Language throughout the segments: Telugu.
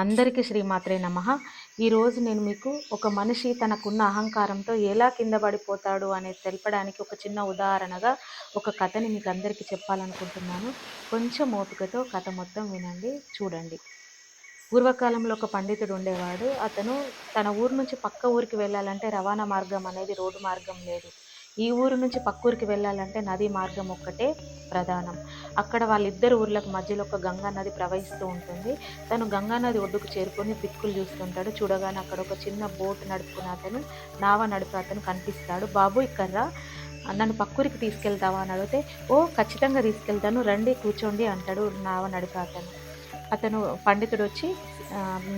అందరికీ శ్రీమాత్రే నమ. ఈరోజు నేను మీకు ఒక మనిషి తనకున్న అహంకారంతో ఎలా కింద పడిపోతాడు అనేది తెలపడానికి ఒక చిన్న ఉదాహరణగా ఒక కథని మీకు అందరికీ చెప్పాలనుకుంటున్నాను. కొంచెం ఓపికతో కథ మొత్తం వినండి చూడండి. పూర్వకాలంలో ఒక పండితుడు ఉండేవాడు. అతను తన ఊరు నుంచి పక్క ఊరికి వెళ్ళాలంటే రవాణా మార్గం అనేది రోడ్డు మార్గం లేదు. ఈ ఊరు నుంచి పక్కూరికి వెళ్ళాలంటే నదీ మార్గం ఒక్కటే ప్రధానం. అక్కడ వాళ్ళిద్దరు ఊర్లకు మధ్యలో ఒక గంగా నది ప్రవహిస్తూ ఉంటుంది. తను గంగా నది ఒడ్డుకు చేరుకొని పిక్కులు చూస్తుంటాడు. చూడగానే అక్కడ ఒక చిన్న బోట్ నడుపుకున్న అతను నావ నడిపే అతను కనిపిస్తాడు. బాబు ఇక్కడ్రా. నన్ను పక్కూరికి తీసుకెళ్తావా? అని అడిగితే ఓ ఖచ్చితంగా తీసుకెళ్తాను. రండి కూర్చోండి అంటాడు నావ నడిపే అతను. అతను పండితుడు వచ్చి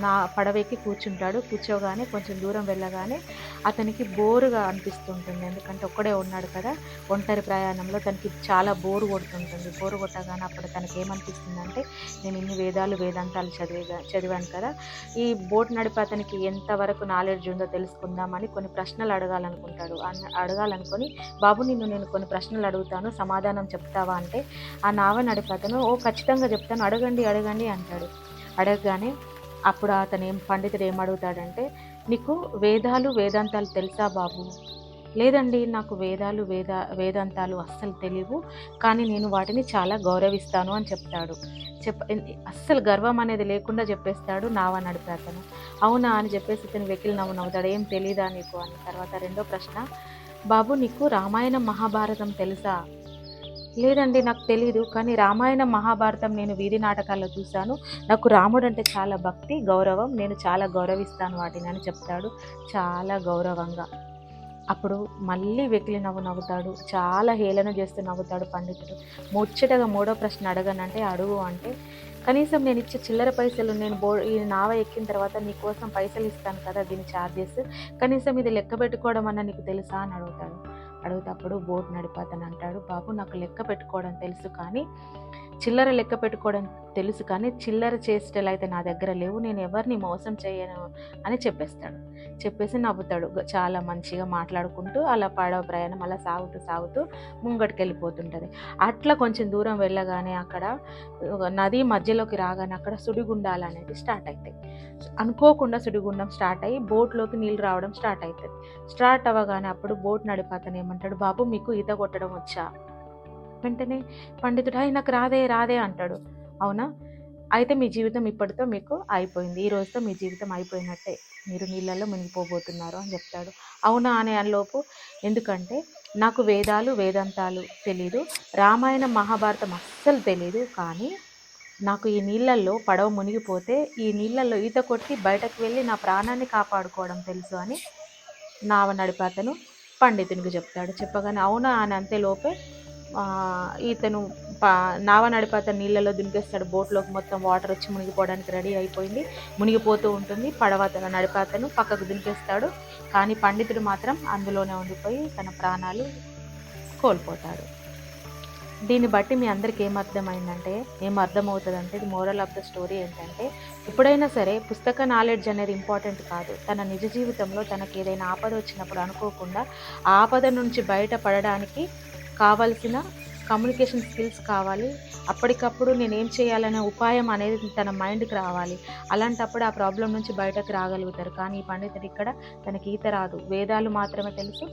నా పడవెక్కి కూర్చుంటాడు. కూర్చోగానే కొంచెం దూరం వెళ్ళగానే అతనికి బోరుగా అనిపిస్తుంటుంది. ఎందుకంటే ఒక్కడే ఉన్నాడు కదా. ఒంటరి ప్రయాణంలో తనకి చాలా బోరు కొడుతుంటుంది. బోరు కొట్టగానే అప్పుడు తనకి ఏమనిపిస్తుందంటే నేను ఇన్ని వేదాలు వేదాంతాలు చదివే చదివాను కదా. ఈ బోట్ నడిపే అతనికి ఎంతవరకు నాలెడ్జ్ ఉందో తెలుసుకుందామని కొన్ని ప్రశ్నలు అడగాలనుకుంటాడు. అన్న అడగాలనుకొని బాబు నిన్ను నేను కొన్ని ప్రశ్నలు అడుగుతాను. సమాధానం చెప్తావా? అంటే ఆ నావ నడిపే అతను ఓ ఖచ్చితంగా చెప్తాను. అడగండి అడగండి అంటాడు. అడగగానే అప్పుడు అతను ఏం పండితుడు ఏమడుగుతాడంటే నీకు వేదాలు వేదాంతాలు తెలుసా బాబు? లేదండి నాకు వేదాలు వేద వేదాంతాలు అస్సలు తెలియవు. కానీ నేను వాటిని చాలా గౌరవిస్తాను అని చెప్తాడు. చెప్ అస్సలు గర్వం అనేది లేకుండా చెప్పేస్తాడు నావ నడిపే అతను. అవునా అని చెప్పేసి ఇతను వెకిలి నవ్వు నవ్వుతాడు. ఏం తెలీదా నీకు అని. తర్వాత రెండో ప్రశ్న బాబు నీకు రామాయణం మహాభారతం తెలుసా? లేదండి నాకు తెలియదు కానీ రామాయణం మహాభారతం నేను వీధి నాటకాల్లో చూశాను. నాకు రాముడు అంటే చాలా భక్తి గౌరవం. నేను చాలా గౌరవిస్తాను వాటిని అని చెప్తాడు. చాలా గౌరవంగా. అప్పుడు మళ్ళీ వెకిలి నవ్వు నవ్వుతాడు. చాలా హేళన చేస్తూ నవ్వుతాడు పండితుడు. ముచ్చటగా మూడో ప్రశ్న అడగనంటే అడుగు అంటే కనీసం నేను ఇచ్చే చిల్లర పైసలు నేను బో ఈ నావ ఎక్కిన తర్వాత నీకోసం పైసలు ఇస్తాను కదా దీని ఛార్జెస్ కనీసం ఇది లెక్క పెట్టుకోవడం అన్న నీకు తెలుసా? అని అడుగుతాడు. అడుగుతప్పుడు బోట్ నడిపాతను అంటాడు బాబు నాకు లెక్క పెట్టుకోవడం తెలుసు కానీ చిల్లర లెక్క పెట్టుకోవడం తెలుసు కానీ చిల్లర చేసేటలు అయితే నా దగ్గర లేవు. నేను ఎవరిని మోసం చేయను అని చెప్పేస్తాడు. చెప్పేసి నవ్వుతాడు. చాలా మంచిగా మాట్లాడుకుంటూ అలా పడవ ప్రయాణం అలా సాగుతూ సాగుతూ ముంగటికి వెళ్ళిపోతుంటుంది అట్లా కొంచెం దూరం వెళ్ళగానే అక్కడ నది మధ్యలోకి రాగానే అక్కడ సుడిగుండాలు అనేది స్టార్ట్ అవుతాయి అనుకోకుండా సుడిగుండం స్టార్ట్ అయ్యి బోట్లోకి నీళ్ళు రావడం స్టార్ట్ అవుతుంది స్టార్ట్ అవ్వగానే అప్పుడు బోట్ నడిపాతను ఏమంటాడు? బాబు మీకు ఈత కొట్టడం వచ్చా? వెంటనే పండితుడు అయి నాకు రాదే రాదే అంటాడు. అవునా? అయితే మీ జీవితం ఇప్పటితో మీకు అయిపోయింది. ఈ రోజుతో మీ జీవితం అయిపోయినట్టే. మీరు నీళ్ళల్లో మునిగిపోబోతున్నారు అని చెప్తాడు. అవునా అనే లోపు ఎందుకంటే నాకు వేదాలు వేదాంతాలు తెలీదు. రామాయణం మహాభారతం అస్సలు తెలీదు. కానీ నాకు ఈ నీళ్ళల్లో పడవ మునిగిపోతే ఈ నీళ్ళల్లో ఈత కొట్టి బయటకు వెళ్ళి నా ప్రాణాన్ని కాపాడుకోవడం తెలుసు అని నావ నడిపే అతను పండితునికి చెప్తాడు. చెప్పగానే అవునా అని అంతేలోపే లోపే ఇతను పా నావ నడిపే అతను నీళ్ళలో దునికేస్తాడు. బోట్లోకి మొత్తం వాటర్ వచ్చి మునిగిపోవడానికి రెడీ అయిపోయింది. మునిగిపోతూ ఉంటుంది. పడవ అతను నడిపే అతను పక్కకు దునికేస్తాడు. కానీ పండితుడు మాత్రం అందులోనే ఉండిపోయి తన ప్రాణాలు కోల్పోతాడు. దీన్ని బట్టి మీ అందరికి ఏం అర్థమైందంటే ఏం అర్థమవుతుందంటే ఇది మోరల్ ఆఫ్ ద స్టోరీ ఏంటంటే ఎప్పుడైనా సరే పుస్తక నాలెడ్జ్ అనేది ఇంపార్టెంట్ కాదు. తన నిజ జీవితంలో తనకి ఏదైనా ఆపద వచ్చినప్పుడు అనుకోకుండా ఆ ఆపద నుంచి బయటపడడానికి కావలసిన కమ్యూనికేషన్ స్కిల్స్ కావాలి. అప్పటికప్పుడు నేను ఏం చేయాలనే ఉపాయం అనేది తన మైండ్కి రావాలి. అలాంటప్పుడు ఆ ప్రాబ్లం నుంచి బయటకు రాగలుగుతారు. కానీ ఈ పండితుడు ఇక్కడ తనకి ఈత రాదు. వేదాలు మాత్రమే తెలుసు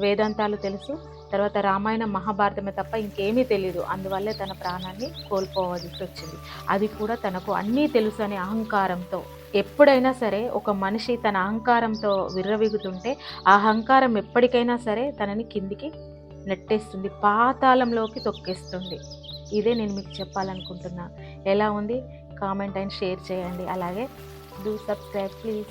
వేదాంతాలు తెలుసు. తర్వాత రామాయణం మహాభారతమే తప్ప ఇంకేమీ తెలియదు అందువల్లే తన ప్రాణాన్ని కోల్పోవలసి వచ్చింది. అది కూడా తనకు అన్నీ తెలుసు అనే అహంకారంతో. ఎప్పుడైనా సరే ఒక మనిషి తన అహంకారంతో విర్రవిగుతుంటే ఆ అహంకారం ఎప్పటికైనా సరే తనని కిందికి నెట్టేస్తుంది పాతాళంలోకి తొక్కేస్తుంది. ఇదే నేను మీకు చెప్పాలనుకుంటున్నా. ఎలా ఉంది? కామెంట్ అండ్ షేర్ చేయండి. అలాగే డూ సబ్స్క్రైబ్ ప్లీజ్